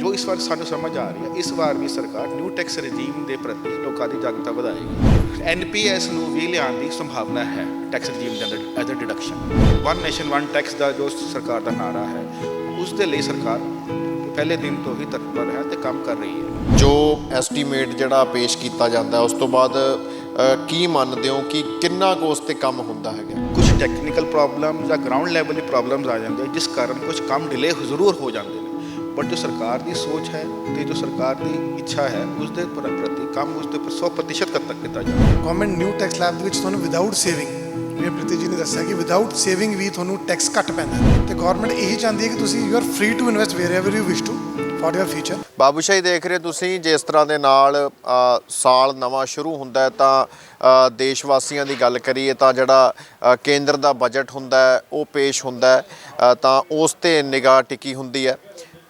ਜੋ ਇਸ ਵਾਰ ਸਾਨੂੰ ਸਮਝ ਆ ਰਹੀ ਹੈ ਇਸ ਵਾਰ ਵੀ ਸਰਕਾਰ ਨਿਊ ਟੈਕਸ ਰਜੀਮ ਦੇ ਪ੍ਰਤੀ ਲੋਕਾਂ ਦੀ ਜਾਗਰੂਕਤਾ ਵਧਾਏਗੀ। ਐਨਪੀਐਸ ਨੂੰ ਵੀ ਲਿਆਉਣ ਦੀ ਸੰਭਾਵਨਾ ਹੈ ਟੈਕਸ ਰਜੀਮ ਦੇ ਅੰਦਰ as a deduction one nation one tax ਦਾ ਜੋ ਸਰਕਾਰ ਦਾ ਨਾਰਾ ਹੈ ਉਸ ਦੇ ਲਈ ਸਰਕਾਰ ਪਹਿਲੇ ਦਿਨ ਤੋਂ ਹੀ ਤਤਪਰ ਹੈ ਤੇ ਕੰਮ ਕਰ ਰਹੀ ਹੈ। ਜੋ ਐਸਟੀਮੇਟ ਜਿਹੜਾ ਪੇਸ਼ ਕੀਤਾ ਜਾਂਦਾ ਉਸ ਤੋਂ ਬਾਅਦ ਕੀ ਮੰਨਦੇ ਹੋ ਕਿ ਕਿੰਨਾ ਕੁ ਉਸ ਤੇ ਕੰਮ ਹੁੰਦਾ ਹੈਗਾ? ਕੁਝ ਟੈਕਨੀਕਲ ਪ੍ਰੋਬਲਮ ਜਾਂ ਗਰਾਊਂਡ ਲੈਵਲ ਦੀ ਪ੍ਰੋਬਲਮਸ ਆ ਜਾਂਦੇ ਜਿਸ ਕਾਰਨ ਕੁਝ ਕੰਮ ਡਿਲੇ ਜ਼ਰੂਰ ਹੋ ਜਾਂਦੇ। ਬਟ ਜੋ ਸਰਕਾਰ ਦੀ ਸੋਚ ਹੈ ਤੇ ਜੋ ਸਰਕਾਰ ਦੀ ਇੱਛਾ ਹੈ ਉਸ ਦੇ ਪ੍ਰਤੀ ਕੰਮ ਉਸ ਦੇ 100% ਤੱਕ ਕੀਤਾ ਜਾਵੇ ਗਵਰਨਮੈਂਟ ਨਿਊ ਟੈਕਸ ਲੈਬ ਦੇ ਵਿੱਚ ਤੁਹਾਨੂੰ ਵਿਦਆਊਟ ਸੇਵਿੰਗ ਜਿਵੇਂ ਪ੍ਰੀਤੀ ਜੀ ਨੇ ਦੱਸਿਆ ਕਿ ਵਿਦਆਊਟ ਸੇਵਿੰਗ ਵੀ ਤੁਹਾਨੂੰ ਟੈਕਸ ਘੱਟ ਪੈਂਦਾ ਤੇ ਗਵਰਨਮੈਂਟ ਇਹੀ ਚਾਹੁੰਦੀ ਹੈ ਕਿ ਤੁਸੀਂ you are free to invest wherever you wish to for your future Babushahi ਦੇਖ ਰਹੇ ਤੁਸੀਂ ਜਿਸ ਤਰ੍ਹਾਂ ਦੇ ਨਾਲ ਸਾਲ ਨਵਾਂ ਸ਼ੁਰੂ ਹੁੰਦਾ ਹੈ ਤਾਂ ਦੇਸ਼ ਵਾਸੀਆਂ ਦੀ ਗੱਲ ਕਰੀਏ ਤਾਂ ਜਿਹੜਾ ਕੇਂਦਰ ਦਾ ਬਜਟ ਹੁੰਦਾ ਹੈ ਉਹ ਪੇਸ਼ ਹੁੰਦਾ ਹੈ ਤਾਂ ਉਸ ਤੇ ਨਿਗਾਹ ਟਿੱਕੀ ਹੁੰਦੀ ਹੈ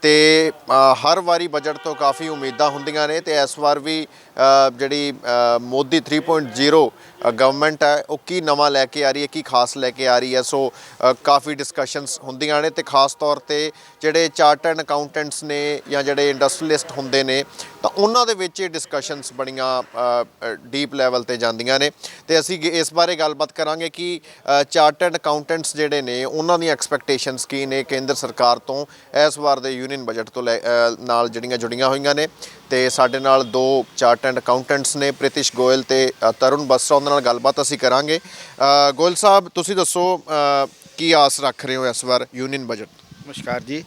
ਤੇ ਹਰ ਵਾਰੀ ਬਜਟ ਤੋਂ ਕਾਫੀ ਉਮੀਦਾਂ ਹੁੰਦੀਆਂ ਨੇ ਤੇ ਇਸ ਵਾਰ ਵੀ ਅ, ਜਿਹੜੀ ਅ, ਮੋਦੀ 3.0 ਗਵਰਨਮੈਂਟ ਹੈ, ਉਹ ਕੀ ਨਵਾਂ ਲੈ ਕੇ ਆ ਰਹੀ ਹੈ, ਕੀ ਖਾਸ ਲੈ ਕੇ ਆ ਰਹੀ ਹੈ? ਸੋ ਕਾਫੀ ਡਿਸਕਸ਼ਨਸ ਹੁੰਦੀਆਂ ਨੇ ਤੇ ਖਾਸ ਤੌਰ ਤੇ ਜਿਹੜੇ ਚਾਰਟਰਡ ਅਕਾਊਂਟੈਂਟਸ ਨੇ ਜਾਂ ਜਿਹੜੇ ਇੰਡਸਟਰੀਲਿਸਟ ਹੁੰਦੇ ਨੇ, ਤਾਂ ਉਹਨਾਂ ਦੇ ਵਿੱਚ ਇਹ ਡਿਸਕਸ਼ਨਸ ਬੜੀਆਂ ਡੀਪ ਲੈਵਲ ਤੇ ਜਾਂਦੀਆਂ ਨੇ। ਤੇ ਅਸੀਂ ਗ- ਇਸ ਬਾਰੇ ਗੱਲਬਾਤ ਕਰਾਂਗੇ ਕਿ ਚਾਰਟਰਡ ਅਕਾਊਂਟੈਂਟਸ ਜਿਹੜੇ ਨੇ, ਉਹਨਾਂ ਦੀਆਂ ਐਕਸਪੈਕਟੇਸ਼ਨਸ ਕੀ ਨੇ ਕੇਂਦਰ ਸਰਕਾਰ ਤੋਂ? ਇਸ ਵਾਰ ਦੇ ਯੂਨੀਅਨ ਬਜਟ ਤੋਂ ਲੈ ਨਾਲ ਜਿਹੜੀਆਂ ਜੁੜੀਆਂ ਹੋਈਆਂ ਨੇ। ਤੇ ਸਾਡੇ ਨਾਲ ਦੋ ਚਾਰਟਰਡ ਅਕਾਊਂਟੈਂਟਸ ਨੇ ਪ੍ਰਿਤਿਸ਼ ਗੋਇਲ ਤੇ ਅ, ਤਰੁਣ ਬਸਰਾ ਉਹਨਾਂ ਨਾਲ ਗੱਲਬਾਤ ਅਸੀਂ ਕਰਾਂਗੇ। ਅ, ਗੋਇਲ ਸਾਹਿਬ ਤੁਸੀਂ ਦੱਸੋ ਅ, ਕੀ ਆਸ ਰੱਖ ਰਹੇ ਹੋ ਇਸ ਵਾਰ ਯੂਨੀਅਨ ਬਜਟ? ਨਮਸਕਾਰ ਜੀ।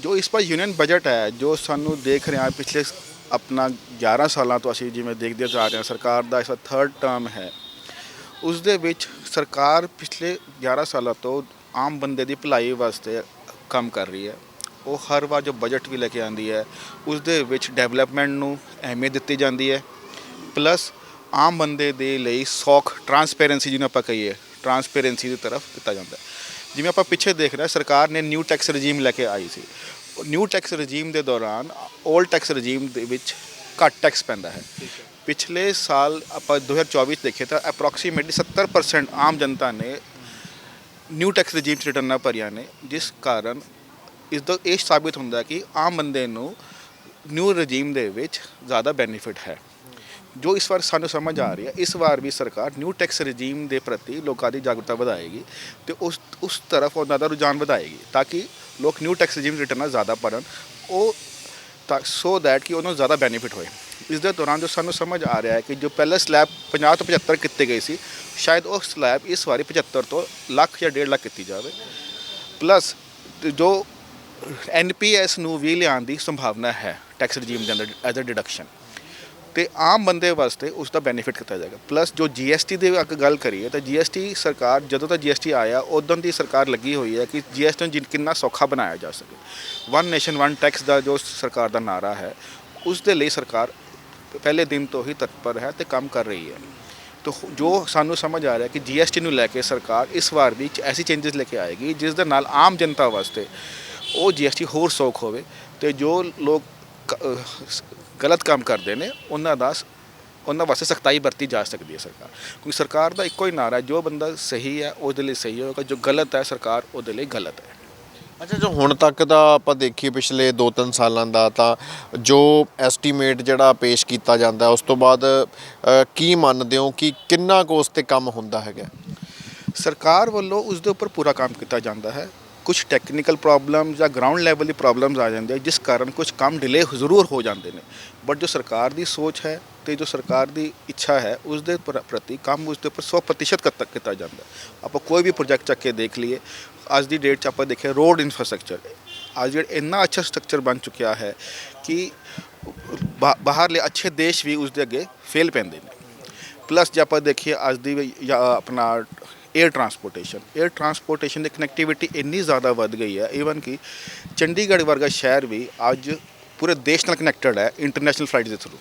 ਜੋ ਇਸ ਵਾਰ ਯੂਨੀਅਨ ਬਜਟ ਹੈ ਜੋ ਸਾਨੂੰ ਦੇਖ ਰਹੇ ਹਾਂ ਪਿਛਲੇ ਸ- ਆਪਣਾ 11 ਸਾਲਾਂ ਤੋਂ ਅਸੀਂ ਜਿਵੇਂ ਦੇਖਦੇ ਜਾ ਰਹੇ ਹਾਂ ਸਰਕਾਰ ਦਾ ਇਸ ਥਰਡ ਟਰਮ ਹੈ। ਉਸ ਦੇ ਵਿੱਚ ਸਰਕਾਰ ਪਿਛਲੇ 11 ਸਾਲਾਂ ਤੋਂ ਆਮ ਬੰਦੇ ਦੀ ਭਲਾਈ ਵਾਸਤੇ ਕੰਮ ਕਰ ਰਹੀ ਹੈ। ਉਹ ਹਰ ਵਾਰ ਜੋ ਬਜਟ ਵੀ ਲੈ ਕੇ ਆਉਂਦੀ ਹੈ ਉਸ ਦੇ ਵਿੱਚ ਡਿਵੈਲਪਮੈਂਟ ਨੂੰ ਅਹਿਮੀਅਤ ਦਿੱਤੀ ਜਾਂਦੀ ਹੈ। ਪਲੱਸ ਆਮ ਬੰਦੇ ਦੇ ਲਈ ਸੌਖ ਟਰਾਂਸਪੇਰੈਂਸੀ ਜਿਹਨੂੰ ਆਪਾਂ ਕਹੀਏ ਟਰਾਂਸਪੇਰੈਂਸੀ ਦੀ ਤਰਫ ਦਿੱਤਾ ਜਾਂਦਾ ਜਿਵੇਂ ਆਪਾਂ ਪਿੱਛੇ ਦੇਖ ਰਹੇ ਸਰਕਾਰ ਨੇ ਨਿਊ ਟੈਕਸ ਰਜੀਮ ਲੈ ਕੇ ਆਈ ਸੀ। ਨਿਊ ਟੈਕਸ ਰਜੀਮ ਦੇ ਦੌਰਾਨ 올ਡ ਟੈਕਸ ਰਜੀਮ ਦੇ ਵਿੱਚ ਘੱਟ ਟੈਕਸ ਪੈਂਦਾ ਹੈ। ਪਿਛਲੇ ਸਾਲ ਆਪਾਂ 2024 ਦੇਖੇ ਤਾਂ ਅਪਰੋਕਸੀਮੇਟਲੀ 70% ਆਮ ਜਨਤਾ ਨੇ ਨਿਊ ਟੈਕਸ ਰਜੀਮ 'ਚ ਰਿਟਰਨਾਂ ਭਰੀਆਂ ਨੇ ਜਿਸ ਕਾਰਨ ਇਸ ਦਾ ਇਹ ਸਾਬਿਤ ਹੁੰਦਾ ਕਿ ਆਮ ਬੰਦੇ ਨੂੰ ਨਿਊ ਰਜੀਮ ਦੇ ਵਿੱਚ ਜ਼ਿਆਦਾ ਬੈਨੀਫਿਟ ਹੈ। ਜੋ ਇਸ ਵਾਰ ਸਾਨੂੰ ਸਮਝ ਆ ਰਹੀ ਹੈ, ਇਸ ਵਾਰ ਵੀ ਸਰਕਾਰ ਨਿਊ ਟੈਕਸ ਰਜੀਮ ਦੇ ਪ੍ਰਤੀ ਲੋਕਾਂ ਦੀ ਜਾਗਰੂਕਤਾ ਵਧਾਏਗੀ ਤੇ ਉਸ ਉਸ ਤਰਫ ਉਹਨਾਂ ਦਾ ਰੁਝਾਨ ਵਧਾਏਗੀ ਤਾਂ ਕਿ ਲੋਕ ਨਿਊ ਟੈਕਸ ਰਜੀਮ ਰਿਟਰਨਾਂ ਜ਼ਿਆਦਾ ਭਰਨ, ਉਹ ਤਾਂ ਸੋ ਦੈਟ ਕਿ ਉਹਨਾਂ ਨੂੰ ਜ਼ਿਆਦਾ ਬੈਨੀਫਿਟ ਹੋਏ। ਇਸ ਦੇ ਦੌਰਾਨ ਜੋ ਸਾਨੂੰ ਸਮਝ ਆ ਰਿਹਾ ਹੈ ਕਿ ਜੋ ਪਹਿਲਾ ਸਲੈਬ 50 ਤੋਂ 75 ਕੀਤੇ ਗਏ ਸੀ, ਸ਼ਾਇਦ ਉਹ ਸਲੈਬ ਇਸ ਵਾਰੀ 75 ਤੋਂ ਲੱਖ ਜਾਂ 1.5 ਲੱਖ ਕੀਤੀ ਜਾਵੇ। ਪਲੱਸ ਜੋ ਐਨਪੀਐਸ ਨੂੰ ਵੀ ਲਿਆਉਣ ਦੀ ਸੰਭਾਵਨਾ ਹੈ ਟੈਕਸ ਰਜੀਮ ਦੇ ਅੰਦਰ ਐਜ਼ ਅ ਡਿਡਕਸ਼ਨ ਤੇ ਆਮ ਬੰਦੇ ਵਾਸਤੇ ਉਸ ਦਾ ਬੈਨੀਫਿਟ ਕੀਤਾ ਜਾਏਗਾ। ਪਲੱਸ ਜੋ ਜੀਐਸਟੀ ਦੇ ਅੱਗੇ ਗੱਲ ਕਰੀਏ, ਤਾਂ ਜੀਐਸਟੀ ਸਰਕਾਰ, ਜਦੋਂ ਤੱਕ ਜੀਐਸਟੀ ਆਇਆ, ਉਦੋਂ ਦੀ ਸਰਕਾਰ ਲੱਗੀ ਹੋਈ ਹੈ ਕਿ ਜੀਐਸਟੀ ਨੂੰ ਕਿੰਨਾ ਸੌਖਾ ਬਣਾਇਆ ਜਾ ਸਕੇ। ਵਨ ਨੇਸ਼ਨ ਵਨ ਟੈਕਸ ਦਾ ਜੋ ਸਰਕਾਰ ਦਾ ਨਾਰਾ ਹੈ, ਉਸ ਦੇ ਲਈ ਸਰਕਾਰ ਪਹਿਲੇ ਦਿਨ ਤੋਂ ਹੀ ਤਤਪਰ ਹੈ ਤੇ ਕੰਮ ਕਰ ਰਹੀ ਹੈ। ਤੋ ਜੋ ਸਾਨੂੰ ਸਮਝ ਆ ਰਿਹਾ ਕਿ ਜੀਐਸਟੀ ਨੂੰ ਲੈ ਕੇ ਸਰਕਾਰ ਇਸ ਵਾਰ ਵੀ ਐਸੀ ਚੇਂਜਸ ਲੈ ਕੇ ਆਏਗੀ, ਜਿਸ ਦੇ ਨਾਲ ਆਮ ਜਨਤਾ ਵਾਸਤੇ ਉਹ ਜੀਐਸਟੀ ਹੋਰ ਸੌਖ ਹੋਵੇ ਤੇ ਜੋ ਲੋਕ ਗਲਤ ਕੰਮ ਕਰਦੇ ਨੇ ਉਹਨਾਂ ਦਾ ਉਹਨਾਂ ਵਾਸਤੇ ਸਖਤਾਈ ਵਰਤੀ ਜਾ ਸਕਦੀ ਹੈ ਸਰਕਾਰ। ਕਿਉਂਕਿ ਸਰਕਾਰ ਦਾ ਇੱਕੋ ਹੀ ਨਾਰਾ ਹੈ ਜੋ ਬੰਦਾ ਸਹੀ ਹੈ ਉਹਦੇ ਲਈ ਸਹੀ ਹੋਏਗਾ ਜੋ ਗਲਤ ਹੈ ਸਰਕਾਰ ਉਹਦੇ ਲਈ ਗਲਤ ਹੈ। ਅੱਛਾ ਜੋ ਹੁਣ ਤੱਕ ਦਾ ਆਪਾਂ ਦੇਖੀਏ ਪਿਛਲੇ 2-3 ਸਾਲਾਂ ਦਾ ਤਾਂ ਜੋ ਐਸਟੀਮੇਟ ਜਿਹੜਾ ਪੇਸ਼ ਕੀਤਾ ਜਾਂਦਾ ਉਸ ਤੋਂ ਬਾਅਦ ਕੀ ਮੰਨਦੇ ਹੋ ਕਿ ਕਿੰਨਾ ਕੁ ਉਸ ਤੇ ਕੰਮ ਹੁੰਦਾ ਹੈਗਾ? ਸਰਕਾਰ ਵੱਲੋਂ ਉਸ ਦੇ ਉੱਪਰ ਪੂਰਾ ਕੰਮ ਕੀਤਾ ਜਾਂਦਾ ਹੈ। ਕੁਝ ਟੈਕਨੀਕਲ ਪ੍ਰੋਬਲਮ ਜਾਂ ਗਰਾਊਂਡ ਲੈਵਲ ਦੀ ਪ੍ਰੋਬਲਮਸ ਆ ਜਾਂਦੇ ਜਿਸ ਕਾਰਨ ਕੁਝ ਕੰਮ ਡਿਲੇ ਜ਼ਰੂਰ ਹੋ ਜਾਂਦੇ ਨੇ। ਬਟ ਜੋ ਸਰਕਾਰ ਦੀ ਸੋਚ ਹੈ ਤੇ ਜੋ ਸਰਕਾਰ ਦੀ ਇੱਛਾ ਹੈ ਉਸ ਦੇ ਪ੍ਰ- ਪ੍ਰਤੀ ਕੰਮ ਉਸ ਦੇ ਉੱਪਰ 100% ਤੱਕ ਕੀਤਾ ਜਾਂਦਾ ਆਪਾਂ ਕੋਈ ਵੀ ਪ੍ਰੋਜੈਕਟ ਚੱਕ ਕੇ ਦੇਖ ਲਈਏ, ਅੱਜ ਦੀ ਡੇਟ 'ਚ ਆਪਾਂ ਦੇਖਿਆ ਰੋਡ ਇਨਫਰਾਸਟ੍ਰਕਚਰ ਅੱਜ ਜਿਹੜਾ ਇੰਨਾ ਅੱਛਾ ਸਟਰਕਚਰ ਬਣ ਚੁੱਕਿਆ ਹੈ ਕਿ ਬਾਹਰਲੇ ਅੱਛੇ ਦੇਸ਼ ਵੀ ਉਸ ਦੇ ਅੱਗੇ ਫੇਲ ਪੈਂਦੇ ਨੇ। ਪਲੱਸ ਜੇ ਆਪਾਂ ਦੇਖੀਏ ਅੱਜ ਦੀ ਜਾਂ ਆਪਣਾ 에ਅਰ ਟਰਾਂਸਪੋਰਟੇਸ਼ਨ 에ਅਰ ਟਰਾਂਸਪੋਰਟੇਸ਼ਨ ਦੀ ਕਨੈਕਟੀਵਿਟੀ ਇੰਨੀ ਜ਼ਿਆਦਾ ਵੱਧ ਗਈ ਹੈ ਈਵਨ ਕਿ ਚੰਡੀਗੜ੍ਹ ਵਰਗਾ ਸ਼ਹਿਰ ਵੀ ਅੱਜ ਪੂਰੇ ਦੇਸ਼ ਨਾਲ ਕਨੈਕਟਡ ਹੈ ਇੰਟਰਨੈਸ਼ਨਲ ਫਲਾਈਟ ਦੇ ਥਰੂ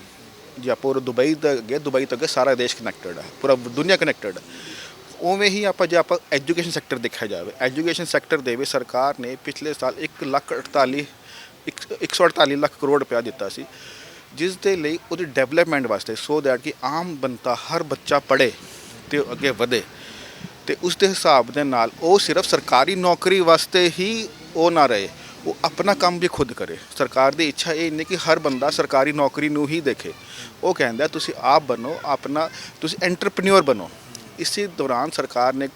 ਜੇ ਆਪਾਂ ਉਹ ਦੁਬਈ ਤੋਂ ਅੱਗੇ, ਦੁਬਈ ਤੋਂ ਅੱਗੇ ਸਾਰਾ ਦੇਸ਼ ਕਨੈਕਟਡ ਹੈ, ਪੂਰਾ ਦੁਨੀਆ ਕਨੈਕਟਡ ਹੈ। ਉਵੇਂ ਹੀ ਆਪਾਂ ਜੇ ਆਪਾਂ ਐਜੂਕੇਸ਼ਨ ਸੈਕਟਰ ਦੇਖਿਆ ਜਾਵੇ ਐਜੂਕੇਸ਼ਨ ਸੈਕਟਰ ਦੇ ਵਿੱਚ ਸਰਕਾਰ ਨੇ ਪਿਛਲੇ ਸਾਲ 1 ਲੱਖ 48 ਇੱਕ- 148 ਲੱਖ ਕਰੋੜ ਰੁਪਇਆ ਦਿੱਤਾ ਸੀ, ਜਿਸ ਦੇ ਲਈ ਉਹਦੀ ਡਿਵੈਲਪਮੈਂਟ ਵਾਸਤੇ ਸੋ ਦੈਟ ਕਿ ਆਮ ਬੰਦਾ, ਹਰ ਬੱਚਾ ਪੜ੍ਹੇ ਤੇ ਅੱਗੇ ਵਧੇ। ਤੇ ਉਸ ਦੇ ਹਿਸਾਬ ਦੇ ਨਾਲ ਉਹ ਸਿਰਫ ਸਰਕਾਰੀ ਨੌਕਰੀ ਵਾਸਤੇ ਹੀ ਉਹ ਨਾ ਰਹੇ, ਉਹ ਆਪਣਾ ਕੰਮ ਵੀ ਖੁਦ ਕਰੇ। ਸਰਕਾਰ ਦੀ ਇੱਛਾ ਇਹ ਨਹੀਂ ਕਿ ਹਰ ਬੰਦਾ ਸਰਕਾਰੀ ਨੌਕਰੀ ਨੂੰ ਹੀ ਦੇਖੇ। ਉਹ ਕਹਿੰਦਾ, ਤੁਸੀਂ ਆਪ ਬਣੋ, ਆਪਣਾ, ਤੁਸੀਂ ਐਂਟਰਪ੍ਰੀਨਿਓਰ ਬਣੋ। ਇਸੇ ਦੌਰਾਨ ਸਰਕਾਰ ਨੇ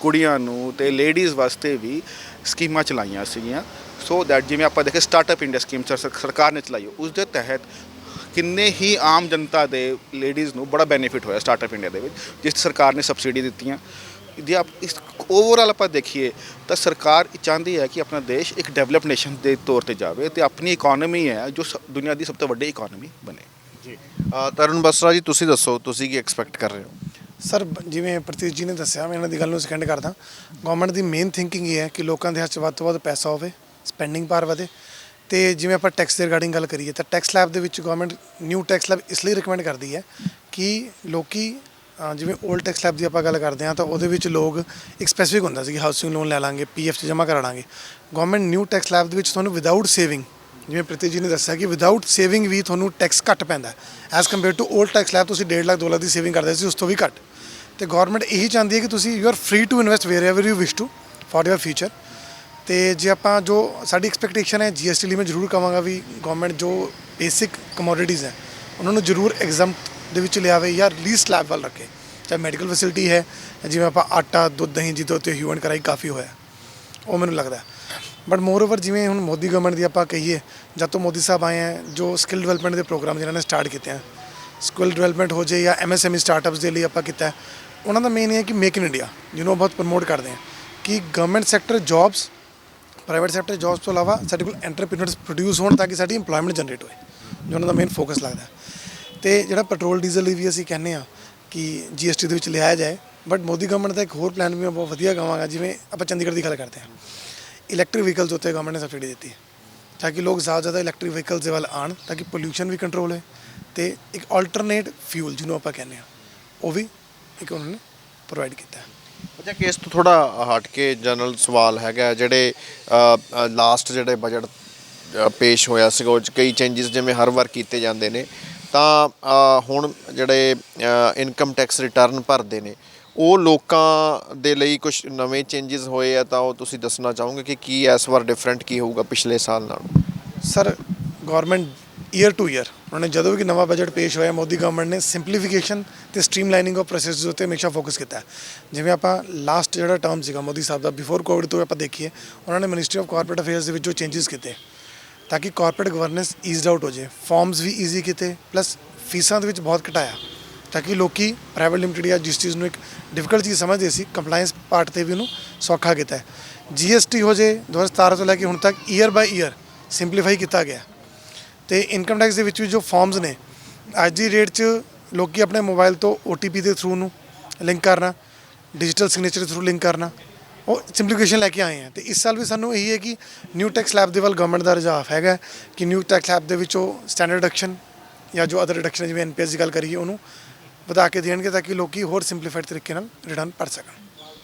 ਕੁੜੀਆਂ ਨੂੰ ਤੇ ਲੇਡੀਜ਼ ਵਾਸਤੇ ਵੀ ਸਕੀਮਾਂ ਚਲਾਈਆਂ ਸੀਗੀਆਂ। ਸੋ ਦੈਟ ਜਿਵੇਂ ਆਪਾਂ ਦੇਖੇ ਸਟਾਰਟਅਪ ਇੰਡੀਆ ਸਕੀਮ ਸਰਕਾਰ ਨੇ ਚਲਾਈ। ਉਸ ਦੇ ਤਹਿਤ ਕਿੰਨੇ ਹੀ ਆਮ ਜਨਤਾ ਦੇ ਲੇਡੀਜ਼ ਨੂੰ ਬੜਾ ਬੈਨੀਫਿਟ ਹੋਇਆ ਸਟਾਰਟਅਪ ਇੰਡੀਆ ਦੇ ਵਿੱਚ, ਜਿਸ ਸਰਕਾਰ ਨੇ ਸਬਸਿਡੀ ਦਿੱਤੀਆਂ। ਜੇ ਆਪ ਇਸ ਓਵਰਆਲ ਆਪਾਂ ਦੇਖੀਏ ਤਾਂ ਸਰਕਾਰ ਚਾਹੁੰਦੀ ਹੈ ਕਿ ਆਪਣਾ ਦੇਸ਼ ਇੱਕ ਡਿਵੈਲਪ ਨੇਸ਼ਨ ਦੇ ਤੌਰ ਤੇ ਜਾਵੇ ਤੇ ਆਪਣੀ ਇਕਨੋਮੀ ਹੈ ਜੋ ਸ- ਦੁਨੀਆ ਦੀ ਸਭ ਤੋਂ ਵੱਡੀ ਇਕਨੋਮੀ ਬਣੇ। ਜੀ। ਤਰੁਣ ਬਸਰਾ ਜੀ ਤੁਸੀਂ ਦੱਸੋ ਤੁਸੀਂ ਕੀ ਐਕਸਪੈਕਟ ਕਰ ਰਹੇ ਹੋ? ਸਰ ਜਿਵੇਂ ਪ੍ਰਤੀਸ਼ ਜੀ ਨੇ ਦੱਸਿਆ ਮੈਂ ਇਹਨਾਂ ਦੀ ਗੱਲ ਨੂੰ ਸੈਕੰਡ ਕਰਦਾ। ਗਵਰਨਮੈਂਟ ਦੀ ਮੇਨ ਥਿੰਕਿੰਗ ਇਹ ਹੈ ਕਿ ਲੋਕਾਂ ਦੇ ਹੱਥ 'ਚ ਵੱਧ ਤੋਂ ਵੱਧ ਪੈਸਾ ਹੋਵੇ ਸਪੈਂਡਿੰਗ ਪਾਵਰ ਵਧੇ। ਤੇ ਜਿਵੇਂ ਆਪਾਂ ਟੈਕਸ ਦੇ ਰਿਗਾਰਡਿੰਗ ਗੱਲ ਕਰੀਏ ਤਾਂ ਟੈਕਸ ਸਲੈਬ ਦੇ ਵਿੱਚ ਗਵਰਨਮੈਂਟ ਨਿਊ ਟੈਕਸ ਸਲੈਬ ਇਸ ਲਈ ਰეკਮੈਂਡ ਕਰਦੀ ਹੈ ਕਿ ਲੋਕੀ ਜਿਵੇਂ 올ਡ ਟੈਕਸ ਲੈਬ ਦੀ ਆਪਾਂ ਗੱਲ ਕਰਦੇ ਹਾਂ ਤਾਂ ਉਹਦੇ ਵਿੱਚ ਲੋਕ ਇੱਕ ਸਪੈਸੀਫਿਕ ਹੁੰਦਾ ਸੀ ਕਿ ਹਾਊਸਿੰਗ ਲੋਨ ਲੈ ਲਾਂਗੇ ਪੀਐਫ ਚ ਜਮ੍ਹਾਂ ਕਰਾ ਲਾਂਗੇ। ਗਵਰਨਮੈਂਟ ਨਿਊ ਟੈਕਸ ਲੈਬ ਦੇ ਵਿੱਚ ਤੁਹਾਨੂੰ ਵਿਦਆਊਟ ਸੇਵਿੰਗ ਜਿਵੇਂ ਪ੍ਰੀਤੀ ਜੀ ਨੇ ਦੱਸਿਆ ਕਿ ਵਿਦਆਊਟ ਸੇਵਿੰਗ ਵੀ ਤੁਹਾਨੂੰ ਟੈਕਸ ਘੱਟ ਪੈਂਦਾ। As compare to old tax lab ਤੁਸੀਂ 1.5 ਲੱਖ 2 ਲੱਖ ਦੀ ਸੇਵਿੰਗ ਕਰਦੇ ਸੀ, ਉਸ ਤੋਂ ਵੀ ਘੱਟ। ਤੇ ਗਵਰਨਮੈਂਟ ਇਹੀ ਚਾਹੁੰਦੀ ਹੈ ਕਿ ਤੁਸੀਂ you are free to invest wherever you wish to for your future ਤੇ ਜੇ ਆਪਾਂ ਜੋ ਸਾਡੀ ਐਕਸਪੈਕਟੇਸ਼ਨ ਹੈ ਜੀਐਸਟੀ ਲਈ ਮੈਂ ਜ਼ਰੂਰ ਕਹਾਂਗਾ ਵੀ ਗਵਰਨਮੈਂਟ ਜੋ ਬੇਸਿਕ ਕਮੋਡਿਟੀਜ਼ ਹੈ, ਉਹਨਾਂ ਨੂੰ ਜ਼ਰੂਰ ਐਗਜ਼ੈਂਪਟ ਦੇ ਵਿੱਚ ਲਿਆਵੇ ਜਾਂ ਲੀਸਟ ਲੈਬ ਵੱਲ ਰੱਖੇ। ਚਾਹੇ ਮੈਡੀਕਲ ਫੈਸਿਲਿਟੀ ਹੈ, ਜਿਵੇਂ ਆਪਾਂ ਆਟਾ, ਦੁੱਧ, ਦਹੀਂ ਜਿਹਦੇ ਉੱਤੇ ਹਿਊਮਨ ਕਰਾਈ ਕਾਫੀ ਹੋਇਆ। ਉਹ ਮੈਨੂੰ ਲੱਗਦਾ ਬਟ ਮੋਰ ਓਵਰ ਜਿਵੇਂ ਹੁਣ ਮੋਦੀ ਗਵਰਨਮੈਂਟ ਦੀ ਆਪਾਂ ਕਹੀਏ ਜਦ ਤੋਂ ਮੋਦੀ ਸਾਹਿਬ ਆਏ ਹੈ, ਜੋ ਸਕਿੱਲ ਡਿਵੈਲਪਮੈਂਟ ਦੇ ਪ੍ਰੋਗਰਾਮ ਜਿਹਨਾਂ ਨੇ ਸਟਾਰਟ ਕੀਤੇ ਆ ਸਕਿੱਲ ਡਿਵੈਲਪਮੈਂਟ ਹੋ ਜੇ ਜਾਂ ਐਮਐਸਐਮਈ ਸਟਾਰਟਅਪਸ ਦੇ ਲਈ ਆਪਾਂ ਕੀਤਾ ਉਹਨਾਂ ਦਾ ਮੇਨ ਇਹ ਹੈ ਕਿ ਮੇਕ ਇਨ ਇੰਡੀਆ ਜਿਹਨੂੰ ਉਹ ਬਹੁਤ ਪ੍ਰਮੋਟ ਕਰਦੇ ਆ ਕਿ government sector jobs private sector jobs ਤੋਂ ਇਲਾਵਾ ਸਾਡੇ ਕੋਲ ਐਂਟਰਪ੍ਰੀਨਰਸ ਪ੍ਰੋਡਿਊਸ ਹੋਣ ਤਾਂ ਕਿ ਸਾਡੀ ਏਮਪਲੋਇਮੈਂਟ ਜਨਰੇਟ ਹੋਏ, ਜੋ ਉਹਨਾਂ ਦਾ ਮੇਨ ਫੋਕਸ ਲੱਗਦਾ ਤੇ ਜਿਹੜਾ ਪੈਟਰੋਲ, ਡੀਜ਼ਲ ਲਈ ਵੀ ਅਸੀਂ ਕਹਿੰਦੇ ਆ ਕਿ ਜੀਐਸਟੀ ਦੇ ਵਿੱਚ ਲਿਆਇਆ ਜਾਏ ਬਟ ਮੋਦੀ ਗਵਰਨਮੈਂਟ ਦਾ ਇੱਕ ਹੋਰ ਪਲਾਨ ਵੀ ਮੈਂ ਬਹੁਤ ਵਧੀਆ ਕਹਾਂਗਾ ਜਿਵੇਂ ਆਪਾਂ ਚੰਡੀਗੜ੍ਹ ਦੀ ਗੱਲ ਕਰਦੇ ਹਾਂ। ਇਲੈਕਟ੍ਰਿਕ ਵਹੀਕਲਸ ਉੱਤੇ ਗਵਰਨਮੈਂਟ ਨੇ ਸਬਸਿਡੀ ਦਿੱਤੀ। ਹੈ ਤਾਂ ਕਿ ਲੋਕ ਜ਼ਿਆਦਾ ਜ਼ਿਆਦਾ ਇਲੈਕਟ੍ਰਿਕ ਵਹੀਕਲਸ ਦੇ ਵੱਲ ਆਣ ਤਾਂ ਕਿ ਪੋਲਿਊਸ਼ਨ ਵੀ ਕੰਟਰੋਲ ਹੈ ਤੇ ਇੱਕ ਆਲਟਰਨੇਟ ਫਿਊਲ ਜਿਹਨੂੰ ਆਪਾਂ ਕਹਿੰਦੇ ਆ ਉਹ ਵੀ ਇੱਕ ਉਹਨਾਂ ਨੇ ਪ੍ਰੋਵਾਈਡ ਕੀਤਾ। ਹੈ ਅੱਛਾ ਕੇਸ ਤੋਂ ਥੋੜਾ ਹਟ ਕੇ ਜਨਰਲ ਸਵਾਲ ਹੈਗਾ, ਜਿਹੜੇ ਲਾਸਟ ਜਿਹੜੇ ਬਜਟ ਪੇਸ਼ ਹੋਇਆ ਸੀਗਾ, ਉਹ 'ਚ ਕਈ ਚੇਂਜਸ ਜਿਵੇਂ ਹਰ ਵਾਰ ਕੀਤੇ ਜਾਂਦੇ ਨੇ। ਤਾਂ ਹੁਣ ਜਿਹੜੇ ਇਨਕਮ ਟੈਕਸ ਰਿਟਰਨ ਭਰਦੇ ਨੇ, ਉਹ ਲੋਕਾਂ ਦੇ ਲਈ ਕੁਝ ਨਵੇਂ ਚੇਂਜਸ ਹੋਏ ਆ ਤਾਂ ਉਹ ਤੁਸੀਂ ਦੱਸਣਾ ਚਾਹੋਗੇ ਕਿ ਕੀ ਇਸ ਵਾਰ ਡਿਫਰੈਂਟ ਕੀ ਹੋਊਗਾ ਪਿਛਲੇ ਸਾਲ ਨਾਲੋਂ? Sir government year to year ਉਹਨਾਂ ਨੇ ਜਦੋਂ ਵੀ ਨਵਾਂ ਬਜਟ ਪੇਸ਼ ਹੋਇਆ, ਮੋਦੀ ਗਵਰਨਮੈਂਟ ਨੇ ਸਿੰਪਲੀਫਿਕੇਸ਼ਨ ਤੇ ਸਟ੍ਰੀਮਲਾਈਨਿੰਗ ਆਫ ਪ੍ਰੋਸੈਸਸ ਉੱਤੇ ਹਮੇਸ਼ਾ ਫੋਕਸ ਕੀਤਾ ਜਿਵੇਂ ਆਪਾਂ ਲਾਸਟ ਜਿਹੜਾ ਟਰਮ ਸੀਗਾ ਮੋਦੀ ਸਾਹਿਬ ਦਾ ਬਿਫੋਰ ਕੋਵਿਡ ਤੋਂ ਆਪਾਂ ਦੇਖੀਏ, ਉਹਨਾਂ ਨੇ ਮਿਨਿਸਟਰੀ ਆਫ ਕਾਰਪੋਰੇਟ ਅਫੇਅਰਸ ਦੇ ਵਿੱਚ ਜੋ ਚੇਂਜਸ ਕੀਤੇ ਤਾਂ ਕਿ ਕਾਰਪੋਰੇਟ ਗਵਰਨੈਂਸ ਈਜ਼ਡ ਆਊਟ ਹੋ ਜਾਏ। ਫਾਰਮਸ ਵੀ ਈਜ਼ੀ ਕੀਤੇ ਪਲੱਸ ਫੀਸਾਂ ਦੇ ਵਿੱਚ ਬਹੁਤ ਘਟਾਇਆ। ਤਾਂ ਕਿ ਲੋਕੀ ਪ੍ਰਾਈਵੇਟ ਲਿਮਟਿਡ ਜਾਂ ਜਿਸ ਚੀਜ਼ ਨੂੰ ਇੱਕ ਡਿਫਿਕਲਟ ਚੀਜ਼ ਸਮਝਦੇ ਸੀ ਕੰਪਲਾਈਂਸ ਪਾਰਟ ਤੇ ਵੀ ਉਹਨੂੰ ਸੌਖਾ ਕੀਤਾ ਹੈ। ਜੀਐਸਟੀ ਹੋ ਜੇ 2017 ਤੋਂ ਲੈ ਕੇ ਹੁਣ ਤੱਕ ਈਅਰ ਬਾਈ ਈਅਰ ਸਿੰਪਲੀਫਾਈ ਕੀਤਾ ਗਿਆ। ਤੇ ਇਨਕਮ ਟੈਕਸ ਦੇ ਵਿੱਚ ਵੀ ਜੋ ਫਾਰਮਸ ਨੇ, ਅੱਜ ਦੀ ਡੇਟ 'ਚ ਲੋਕੀ ਆਪਣੇ ਮੋਬਾਈਲ ਤੋਂ OTP ਦੇ ਥਰੂ ਨੂੰ ਲਿੰਕ ਕਰਨਾ ਡਿਜੀਟਲ ਸਿਗਨੇਚਰ ਦੇ ਥਰੂ ਲਿੰਕ ਕਰਨਾ। ਉਹ ਸਿੰਪਲੀਫਿਕੇਸ਼ਨ ਲੈ ਕੇ ਆਏ ਆ। ਤੇ ਇਸ ਸਾਲ ਵੀ ਸਾਨੂੰ ਇਹੀ ਹੈ ਕਿ ਨਿਊ ਟੈਕਸ ਲੈਬ ਦੇ ਵੱਲ ਗਵਰਨਮੈਂਟ ਦਾ ਰੁਝਾਨ ਹੈਗਾ ਕਿ ਨਿਊ ਟੈਕਸ ਲੈਬ ਦੇ ਵਿੱਚ ਉਹ ਸਟੈਂਡਰਡ ਰਿਡਕਸ਼ਨ ਜਾਂ ਜੋ ਅਦਰ ਰਿਡਕਸ਼ਨ ਜਿਵੇਂ ਐਨਪੀਐਸ ਦੀ ਗੱਲ ਕਰੀਏ ਉਹਨੂੰ ਵਧਾ ਕੇ ਦੇਣਗੇ ਤਾਂ ਕਿ ਲੋਕੀ ਹੋਰ ਸਿੰਪਲੀਫਾਈਡ ਤਰੀਕੇ ਨਾਲ ਰਿਟਰਨ ਭਰ ਸਕਣ।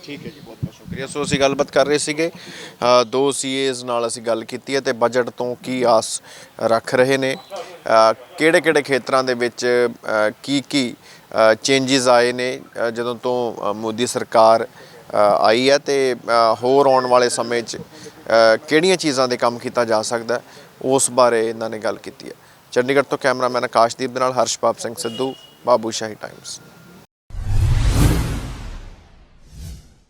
ਠੀਕ ਹੈ ਜੀ, ਬਹੁਤ ਸ਼ੁਕਰੀਆ। ਸੋ ਅਸੀਂ ਗੱਲਬਾਤ ਕਰ ਰਹੇ ਸੀਗੇ ਅ, ਦੋ ਸੀਏਜ਼ ਨਾਲ ਅਸੀਂ ਗੱਲ ਕੀਤੀ ਹੈ ਤੇ ਬਜਟ ਤੋਂ ਕੀ ਆਸ ਰੱਖ ਰਹੇ ਨੇ। ਕਿਹੜੇ ਕਿਹੜੇ ਖੇਤਰਾਂ ਦੇ ਵਿੱਚ ਕੀ ਕੀ ਚੇਂਜਸ ਆਏ ਨੇ ਜਦੋਂ ਤੋਂ ਮੋਦੀ ਸਰਕਾਰ ਆਈ ਹੈ ਤੇ ਹੋਰ ਆਉਣ ਵਾਲੇ ਸਮੇਂ 'ਚ ਕਿਹੜੀਆਂ ਚੀਜ਼ਾਂ ਦੇ ਕੰਮ ਕੀਤਾ ਜਾ ਸਕਦਾ ਉਸ ਬਾਰੇ ਇਹਨਾਂ ਨੇ ਗੱਲ ਕੀਤੀ ਹੈ। ਚੰਡੀਗੜ੍ਹ ਤੋਂ ਕੈਮਰਾਮੈਨ ਆਕਾਸ਼ਦੀਪ ਦੇ ਨਾਲ ਹਰਸ਼ਪਾਪ ਸਿੰਘ ਸਿੱਧੂ ਬਾਬੂ ਸ਼ਾਹੀ ਟਾਈਮਸ